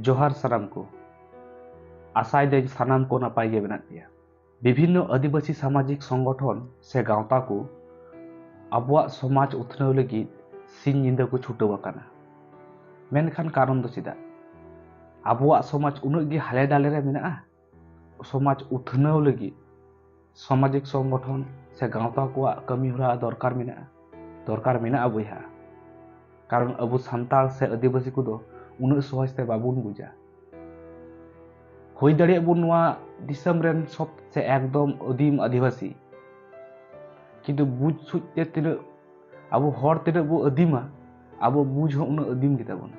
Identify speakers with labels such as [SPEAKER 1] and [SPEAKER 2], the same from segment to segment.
[SPEAKER 1] जोहार सनाम को। आशा दें सनाम को नपाये मेना विभिन्न आदिवासी सामाजिक संगठन से गांवता को अब समाज उत्नव लगी को छुटवाना मेखान कारण तो चेदा अब समाज उनगे हाले डाले मे समाज उत्नव लगी सामाजिक संगठन से गांवता को कमी हुआ दरकार दरकार मे बहा कारण अब सानता से आदिवासी को unuk suhoj te babun buja. Hoi dari abun wa disam ren sop te ek dom odim adibasi. Kitu buj suj te abu hor tidak bu kita bun.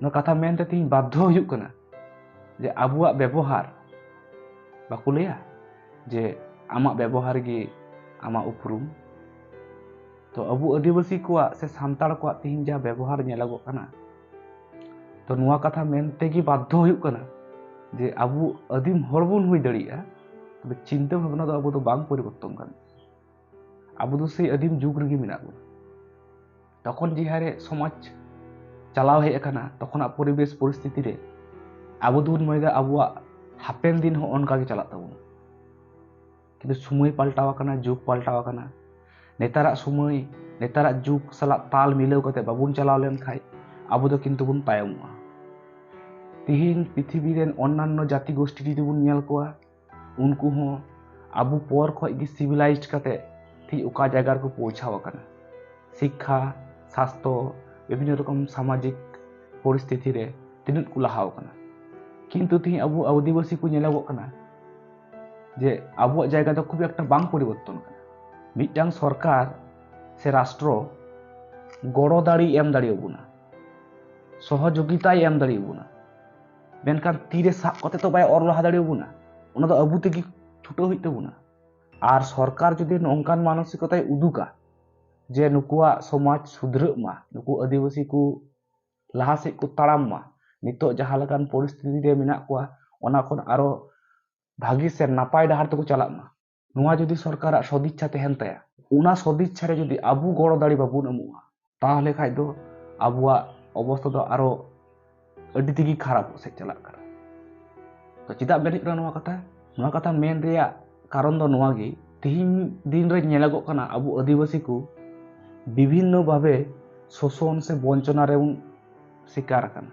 [SPEAKER 1] No men te ting kena. Je abu wa bebo har. Bakule ya. Je gi ama uprum. To abu adi besi kuat, sesantar kuat tinja bebo harnya lagu. ᱛᱚ ᱱᱚᱣᱟ ᱠᱟᱛᱷᱟ ᱢᱮᱱ ᱛᱮᱜᱮ ᱵᱟᱫᱽᱫᱷᱚ ᱦᱩᱭᱩᱜ ᱠᱟᱱᱟ ᱡᱮ ᱟᱵᱚ ᱟᱹᱫᱤᱢ ᱦᱚᱲ ᱵᱚᱱ ᱦᱩᱭ ᱫᱟᱲᱮᱭᱟᱜᱼᱟ ᱛᱚᱵᱮ ᱪᱤᱱᱛᱟᱹ ᱵᱷᱟᱵᱽᱱᱟ ᱫᱚ ᱟᱵᱚ ᱫᱚ ᱵᱟᱝ ᱯᱚᱨᱤᱵᱚᱨᱛᱚᱱ ᱠᱟᱱᱟ ᱟᱵᱚ ᱫᱚ সেই ᱟᱹᱫᱤᱢ ᱡᱩᱜᱽ ᱨᱮᱜᱮ ᱢᱮᱱᱟᱜ ᱵᱚᱱᱟ তখন যে হারে সমাজ চালাও ᱦᱮᱡ ᱟᱠᱟᱱᱟ তখনᱟᱜ ᱯᱚরিবেশ ᱯᱚরিস্থিতি ᱨᱮ ᱟᱵᱚ ᱫᱚᱵᱚᱱ ᱢᱚᱱᱮᱭᱟ ᱟᱵᱚᱣᱟᱜ ᱦᱟᱯᱮᱱ ᱫᱤᱱ ᱦᱚᱸ ᱚᱱᱠᱟ ᱜᱮ ᱪᱟᱞᱟᱜ ᱛᱟᱵᱚᱱᱟ কিন্তু সময় পাল্টাও আকানা যুগ পাল্টাও আকানা নেতারাগ সময় নেতারাগ যুগ সালাগ তাল মিলাও কাতে বাবুন চালাও লেনখাই আবো দো কিন্তু বুন তায়মুয়া ᱛᱤᱦᱤᱧ ᱯᱨᱤᱛᱷᱤᱵᱤ ᱨᱮᱱ ᱚᱱᱱᱟᱱᱱᱚ ᱡᱟᱹᱛᱤ ᱜᱳᱥᱴᱤ ᱡᱩᱫᱤ ᱵᱚᱱ ᱧᱮᱞ ᱠᱚᱣᱟ ᱩᱱᱠᱩ ᱦᱚᱸ ᱟᱵᱚ ᱯᱚᱨ ᱠᱷᱚᱡ ᱜᱮ ᱥᱤᱵᱤᱞᱟᱭᱤᱡᱰ ᱠᱟᱛᱮ ᱴᱷᱤᱠ ᱚᱠᱟ ᱡᱟᱭᱜᱟ ᱨᱮᱠᱚ ᱯᱳᱣᱪᱷᱟᱣ ᱟᱠᱟᱱᱟ শিক্ষা স্বাস্থ্য বিভিন্ন রকম সামাজিক পরিস্থিতিরে তিনুত কো লাহাও কানা কিন্তু তিহি আবু আদিবাসী কো নেলাগো কানা যে আবু জায়গা তো খুব একটা বাং পরিবর্তন কানা মিটাং সরকার সে রাষ্ট্র গড় দাড়ি এম দাড়ি আবুনা সহযোগিতাই এম দাড়ি আবুনা ᱢᱮᱱᱠᱷᱟᱱ ᱛᱤᱨᱮ ᱥᱟᱵ ᱠᱟᱛᱮ ᱛᱚ ᱵᱟᱭ ᱚᱨ ᱞᱟᱦᱟ ᱫᱟᱲᱮᱭᱟᱵᱚᱱᱟ ᱚᱱᱟ ᱫᱚ ᱟᱵᱚ ᱛᱮᱜᱮ ᱪᱷᱩᱴᱟᱹᱣ ᱦᱩᱭᱩᱜ ᱛᱟᱵᱚᱱᱟ ᱟᱨ ᱥᱚᱨᱠᱟᱨ ᱡᱩᱫᱤ ᱱᱚᱝᱠᱟᱱ ᱢᱟᱱᱚᱥᱤᱠᱚᱛᱟᱭ ᱩᱫᱩᱜᱟ ᱡᱮ ᱱᱩᱠᱩᱣᱟᱜ ᱥᱚᱢᱟᱡᱽ ᱥᱩᱫᱷᱨᱟᱹᱜ ᱢᱟ ᱱᱩᱠᱩ ᱟᱹᱫᱤᱵᱟᱹᱥᱤ ᱠᱚ ᱞᱟᱦᱟ ᱥᱮᱫ ᱠᱚ ᱛᱟᱲᱟᱢ ᱢᱟ ᱱᱤᱛᱚᱜ ᱡᱟᱦᱟᱸ ᱞᱮᱠᱟᱱ ᱯᱚᱨᱤᱥᱛᱷᱤᱛᱤ ᱨᱮ ᱢᱮᱱᱟᱜ ᱠᱚᱣᱟ ᱚᱱᱟ ᱠᱷᱚᱱ ᱟᱨᱚ ᱵᱷᱟᱹᱜᱤ ᱥᱮ ᱱᱟᱯᱟᱭ ᱰᱟᱦᱟᱨ ᱛᱮᱠᱚ ᱪᱟᱞᱟᱜ ᱢᱟ ᱱᱚᱣᱟ ᱡᱩᱫᱤ ᱥᱚᱨᱠᱟᱨᱟᱜ ᱥᱚᱫᱤᱪᱪᱷᱟ ᱛᱟᱦᱮᱱ ᱛᱟᱭᱟ ᱚᱱᱟ ᱥᱚᱫᱤᱪᱪᱷᱟ ᱨᱮ ᱡᱩᱫᱤ ᱟᱵᱚ ᱜᱚᱲᱚ ᱫᱟᱲᱮ ᱵᱟᱵᱚᱱ ᱮᱢᱚᱜᱼᱟ ᱛᱟᱦᱚᱞᱮ ᱠᱷᱟᱡ ᱫᱚ ᱟᱵᱚᱣᱟᱜ ᱚᱵᱚᱥᱛᱷᱟ ᱫᱚ ᱟᱨᱚ ᱟᱹᱰᱤ ᱛᱮᱜᱮ ᱠᱷᱟᱨᱟᱯ ᱥᱮᱫ ᱪᱟᱞᱟᱜ ᱠᱟᱱᱟ ᱛᱚ ᱪᱮᱫᱟᱜ ᱵᱟᱹᱲᱤᱡ ᱠᱟᱱᱟ ᱱᱚᱣᱟ ᱠᱟᱛᱷᱟ ᱱᱚᱣᱟ ᱠᱟᱛᱷᱟ ᱢᱮᱱ ᱨᱮᱭᱟᱜ ᱠᱟᱨᱚᱱ ᱫᱚ ᱱᱚᱣᱟ ᱜᱮ ᱛᱤᱦᱤᱧ ᱫᱤᱱ ᱨᱮ ᱧᱮᱞᱚᱜᱚᱜ ᱠᱟᱱᱟ ᱟᱵᱚ ᱟᱹᱫᱤᱵᱟᱹᱥᱤ ᱠᱚ ᱵᱤᱵᱷᱤᱱᱱᱚ ᱵᱷᱟᱵᱮ ᱥᱳᱥᱚᱱ ᱥᱮ ᱵᱚᱧᱪᱚᱱᱟ ᱨᱮᱵᱚᱱ ᱥᱤᱠᱟᱨ ᱟᱠᱟᱱᱟ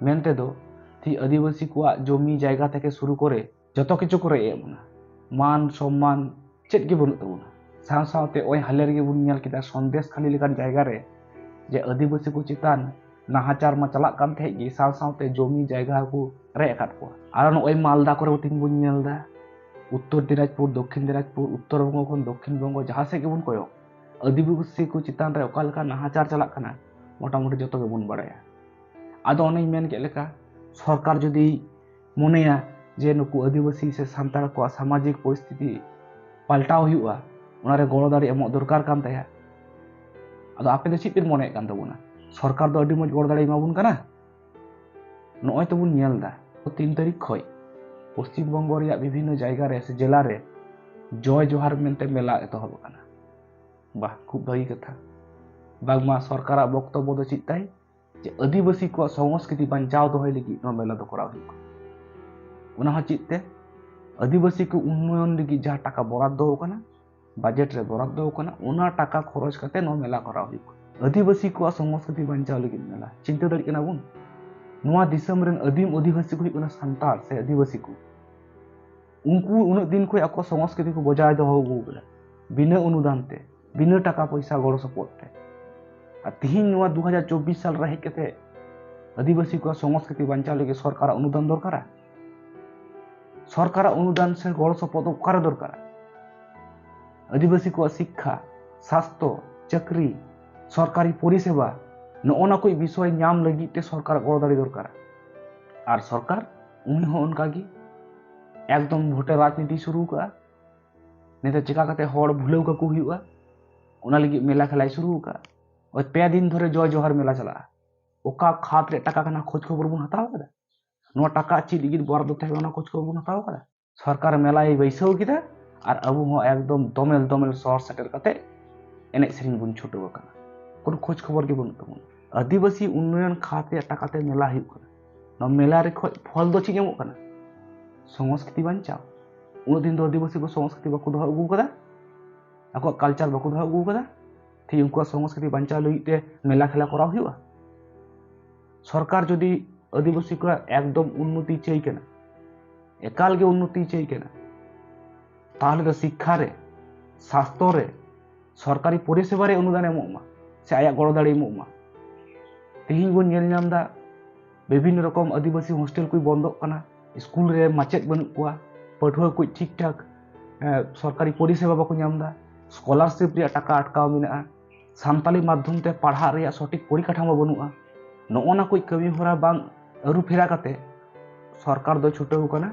[SPEAKER 1] ᱢᱮᱱᱛᱮ ᱫᱚ ᱛᱤ ᱟᱹᱫᱤᱵᱟᱹᱥᱤ ᱠᱚᱣᱟᱜ ᱡᱚᱢᱤ ᱡᱟᱭᱜᱟ ᱛᱷᱮᱠᱮ ᱥᱩᱨᱩ ᱠᱚᱨᱮ ᱡᱚᱛᱚ ᱠᱤᱪᱷᱩ ᱠᱚ ᱨᱮᱡ ᱮᱫ ᱵᱚᱱᱟ ᱢᱟᱱ ᱥᱚᱢᱢᱟᱱ ᱪᱮᱫ ᱜᱮ ᱵᱟᱹᱱᱩᱜ ᱛᱟᱵᱚᱱᱟ ᱥᱟᱶ ᱥᱟᱶᱛᱮ ᱱᱚᱜᱼᱚᱭ ᱦᱟᱞᱮ ᱨᱮᱜᱮ ᱵᱚᱱ ᱧᱮᱞ ᱠᱮᱫᱟ ᱥᱚᱱᱫᱮᱥ ᱠᱷᱟᱹᱞᱤ ᱞᱮᱠᱟᱱ ᱡᱟᱭᱜᱟ ᱨᱮ ᱡᱮ ᱟᱹᱫᱤᱵᱟᱹᱥᱤ ᱠᱚ ᱪᱮᱛᱟᱱ नाहाचार में चलते सावसते जमी जैगा को रेखा को नई मालदा को तीन बनदा उत्तर दिनपुर दक्षिण दिनपुर उत्तरबंग दक्षिण बंग जहाँ से कयो आदिवासी को चितान नाहाचार चलना मोटामुटी जो बड़ा अद सरकार जदि मनया जे नुक आदिवासी से सानाड़ को सामाजिक परिस्थिति पाल्टा होना गड़ो दाड़ी एम दरकार अब आप मन तबना ᱥᱚᱨᱠᱟᱨ ᱫᱚ ᱟᱹᱰᱤ ᱢᱚᱡᱽ ᱜᱚᱲ ᱫᱟᱲᱮ ᱮᱢᱟᱵᱚᱱ ᱠᱟᱱᱟ ᱱᱚᱜᱼᱚᱭ ᱛᱚᱵᱚᱱ ᱧᱮᱞ ᱮᱫᱟ ᱛᱤᱱ ᱛᱟᱹᱨᱤᱠᱷ ᱠᱷᱚᱡ ᱯᱚᱥᱪᱤᱢ ᱵᱚᱝᱜᱚ ᱨᱮᱭᱟᱜ ᱵᱤᱵᱷᱤᱱᱱᱚ ᱡᱟᱭᱜᱟ ᱨᱮ ᱥᱮ ᱡᱮᱞᱟ ᱨᱮ ᱡᱚᱭ ᱡᱚᱦᱟᱨ ᱢᱮᱱᱛᱮ ᱢᱮᱞᱟ ᱮᱛᱚᱦᱚᱵ ᱟᱠᱟᱱᱟ ᱵᱟᱦ খুব ভাগি কথা বাংমা সরকারের বক্তব্য ᱫᱚ ᱪᱮᱫ ᱛᱟᱭ ᱡᱮ আদিবাসী ᱠᱚᱣᱟᱜ সংস্কৃতি ᱵᱟᱧᱪᱟᱣ ᱫᱚᱦᱚᱭ ᱞᱟᱹᱜᱤᱫ ᱱᱚᱣᱟ ᱢᱮᱞᱟ ᱫᱚ ᱠᱚᱨᱟᱣ ᱦᱩᱭᱩᱜᱼᱟ ᱚᱱᱟ ᱦᱚᱸ ᱪᱮᱫ ᱛᱮ আদিবাসী ᱠᱚ উন্নয়ন ᱞᱟᱹᱜᱤᱫ ᱡᱟᱦᱟᱸ টাকা বরাদ্দ ᱟᱠᱟᱱᱟ বাজেট ᱨᱮ বরাদ্দ আᱠᱟᱱᱟ ᱚᱱᱟ টাকা খরচ ᱠᱟᱛᱮ ᱱᱚᱣᱟ ᱢᱮলা ᱠᱚᱨᱟᱣ ᱦᱩᱭᱩᱜᱼᱟ आदिवासी को संस्कृति ᱵᱟᱧᱪᱟᱣ लगे मेला चिंता ᱫᱟᱲᱮᱭᱟᱜ ᱠᱟᱱᱟ आदिम आदिवासी को ᱨᱮᱱ ᱟᱹᱫᱤᱢ ᱟᱹᱫᱤᱵᱟᱹᱥᱤ उनको उन दिन को आपको संस्कृति को बजाय दौड़ा बिना अनुदान ते, बिना टाका पैसा गड़ सपोर्ट ते। तीन दो हज़ार चौबीस साल हज कते आदिवासी को संस्कृति बचाव लगे सरकार अनुदान दरकार? सरकार अनुदान से गड़ सपोर्ट अकारे दरकार? आदिवासी को शिक्षा, स्वास्थ्य, चाकरी सरकारी परिसेवा नौना कोई विषय नाम लगे सरकार गड़दाड़ी दरकार। और सरकार उनका एकदम भोटे राजनीति शुरू का नहीं चिकाते भूलव का मेला खेला शुरू का और पे दिन धरे जय जोहार मेला चला। ओका खात रे टाका कना खोज खबर बन हताव कदा नो टाका ची लगी बरद तहे ओना खोज खबर बन हताव कदा सरकार मेलाय बैसाव किदा और अब हो एकदम दमेल दमेल शहर सेटर कते एने सेरिंग बन छुटव खोज खबर के आदिवासी उन्नयन खाते टाकाते मेला हुआ मेला फल दो चेक संस्कृति बांचाओ उन दिन आदिवासी को संस्कृति बाको दो कलचार बाको दो ठीक उनको संस्कृति बचा लगे मेला खेला कर सरकार जदि आदिवासी को एकदम उन्नति चेकना एकाल के उन्नति तो शिक्षा स्वास्थ्य सरकारी परिसेवारे अनुदान एमोमा से आया गड़ दड़ेमा तेहन बनामा विभिन्न रकम आदिवासी हॉस्टल को बंद स्कूल माचेद बनू को पढ़ुआ को ठीक ठाक सरकारी परिसेवा बामदा स्कलारशिप टाका अटकव मे सानी माध्यम से पढ़ा सठीक परिकाठाम बनू नौना कोई कमी हो बांग आरु फेरा करते सरकार दो छुटे होना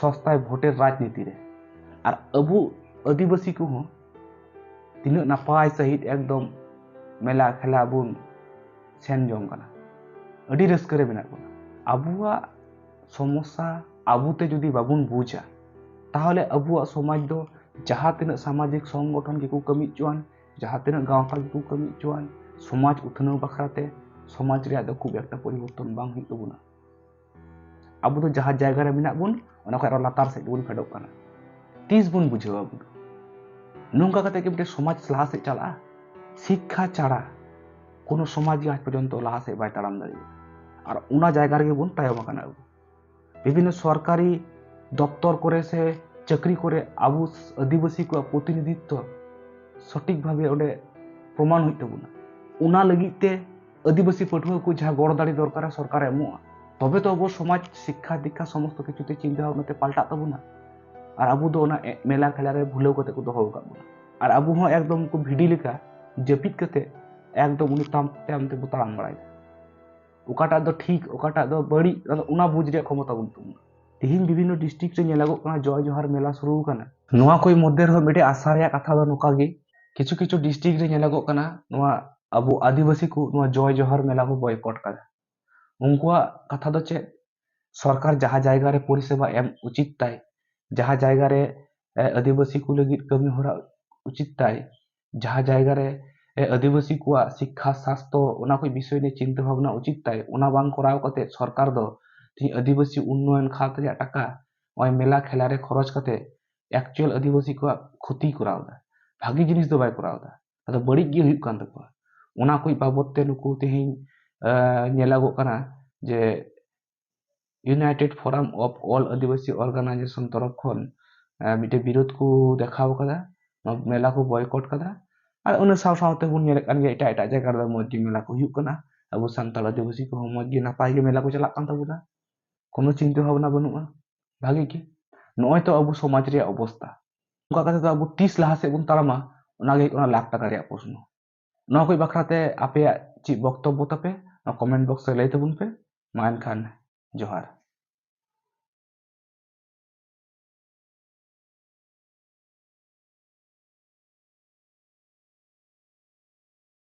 [SPEAKER 1] सस्ता भोटे राजनीति अब आदिवासी को तक नपाय सहित एकदम मेला खेला बन, सेन जंग रे मे अब समस्या आबुते जुदी बाबन बुझा ताहले समाज दो, जहाँ तक सामाजिक संगठन के कमी चुन जहाँ तक गाँवता के कमी चुन समाज उतना बाखराते, समाज खूब एक परिवर्तन बांग अब तो जहाँ जगह मे बन लातार से तीस बन बुझे नौका मिट्टे समाज लहा से শিক্ষা ছাড়া কোনো সমাজই আজ পর্যন্ত লাহাসে বাই তাড়াম দাঁড়িয়ে আর ওনা জায়গার গিয়ে বোন তাই বাকান আবু বিভিন্ন সরকারি দপ্তর করে সে চাকরি করে আবু আদিবাসী কো প্রতিনিধিত্ব সঠিকভাবে ওটা প্রমাণ হইতে না ওনা লাগিতে আদিবাসী পাঠুয়া কো যা গড় দাঁড়িয়ে দরকার সরকার এমুয়া তবে তো আবু সমাজ, শিক্ষা দীক্ষা সমস্ত কিছুতে চিন্তা ভাবনাতে পাল্টা তাবুনা আর আবু তো ওনা মেলা খেলারে ভুলেও কথা কো দহ আর আবু হ্যাঁ একদম কো ভিডি লেখা ಜಪಿಕ್ಕತೆ একদম উনি তেমতে বোতাম বাড়ায় ওকাটা দো ঠিক, ওকাটা দো বড়ি উনা বুঝ রে ক্ষমতা বলতে তেহিন বিভিন্ন ডিস্ট্রিক্ট রে নেলাগো কানা জয় জোহার মেলা শুরু কানা নোয়া কই মধ্যে রে মেটে আশা রে কথা দো নোকা গে কিছু কিছু ডিস্ট্রিক্ট রে নেলাগো কানা নোয়া আবু আদিবাসী কো নোয়া জয় জোহার মেলা কো বয়কট কানা উনকুয়া কথা দো চে সরকার যাহা জায়গা রে পরিষেবা এম উচিত তাই, যাহা জায়গা রে আদিবাসী কো লাগি কমি হরা উচিত তাই जहाँ जगार आदिवासी को शिक्षा, स्वास्थ्य उना विषय ने चिंता भावना उचित ताय उना सरकार दो। तो आदिवासी उन्नयन खाते टाका टका मेला खेला रे खर्च करते एक्चुअल आदिवासी को खुती कराव भागी जिनिस दो बाय कराव दा बड़ी की हुई कांदक पा उना कोई बाबत ते नुकु ते ही नेला गो करा, जे United Forum of All Adivasi Organisation तरफ़ खन मिटे विरोध को देखाव कदा। ᱢᱮᱞᱟ ᱠᱚ ᱵᱚᱭᱠᱚᱴ ᱠᱟᱫᱟ ᱟᱨ ᱚᱱᱟ ᱥᱟᱶ ᱥᱟᱶᱛᱮ ᱵᱚᱱ ᱧᱮᱞᱮᱫ ᱠᱟᱱ ᱜᱮᱭᱟ ᱮᱴᱟᱜ ᱮᱴᱟᱜ ᱡᱟᱭᱜᱟ ᱨᱮᱫᱚ ᱢᱚᱡᱽ ᱜᱮ ᱢᱮᱞᱟ ᱠᱚ ᱦᱩᱭᱩᱜ ᱠᱟᱱᱟ ᱟᱵᱚ ᱥᱟᱱᱛᱟᱲ ᱟᱹᱫᱤᱵᱟᱹᱥᱤ ᱠᱚᱦᱚᱸ ᱢᱚᱡᱽ ᱜᱮ ᱱᱟᱯᱟᱭ ᱜᱮ ᱢᱮᱞᱟ ᱠᱚ ᱪᱟᱞᱟᱜ ᱠᱟᱱ ᱛᱟᱵᱚᱱᱟ ᱠᱳᱱᱳ ᱪᱤᱱᱛᱟᱹ ᱵᱷᱟᱵᱱᱟ ᱵᱟᱹᱱᱩᱜᱼᱟ ᱵᱷᱟᱜᱤ ᱜᱮ ᱱᱚᱜᱼᱚᱭ ᱛᱚ ᱟᱵᱚ ᱥᱚᱢᱟᱡᱽ ᱨᱮᱭᱟᱜ ᱚᱵᱚᱥᱛᱟ ᱚᱱᱠᱟ ᱠᱟᱛᱮ ᱫᱚ ᱟᱵᱚ ᱛᱤᱥ ᱞᱟᱦᱟ ᱥᱮᱫ ᱵᱚᱱ ᱛᱟᱲᱟᱢᱟ ᱚᱱᱟᱜᱮ ᱦᱩᱭᱩᱜ ᱠᱟᱱᱟ ᱞᱟᱠᱷ ᱴᱟᱠᱟ ᱨᱮᱭᱟᱜ ᱯᱨᱚᱥᱱᱚ ᱱᱚᱣᱟ ᱠᱚ ᱵᱟᱠᱷᱨᱟᱛᱮ ᱟᱯᱮᱭᱟᱜ ᱪᱮᱫ ᱵᱚᱠᱛᱚᱵᱵᱚ ᱛᱟᱯᱮ ᱠᱚᱢᱮᱱᱴ ᱵᱚᱠᱥ ᱨᱮ ᱞᱟᱹᱭ ᱛᱟᱵᱚᱱ ᱯᱮ ᱢᱟ ᱮᱱᱠᱷᱟᱱ ᱡᱚᱦᱟᱨ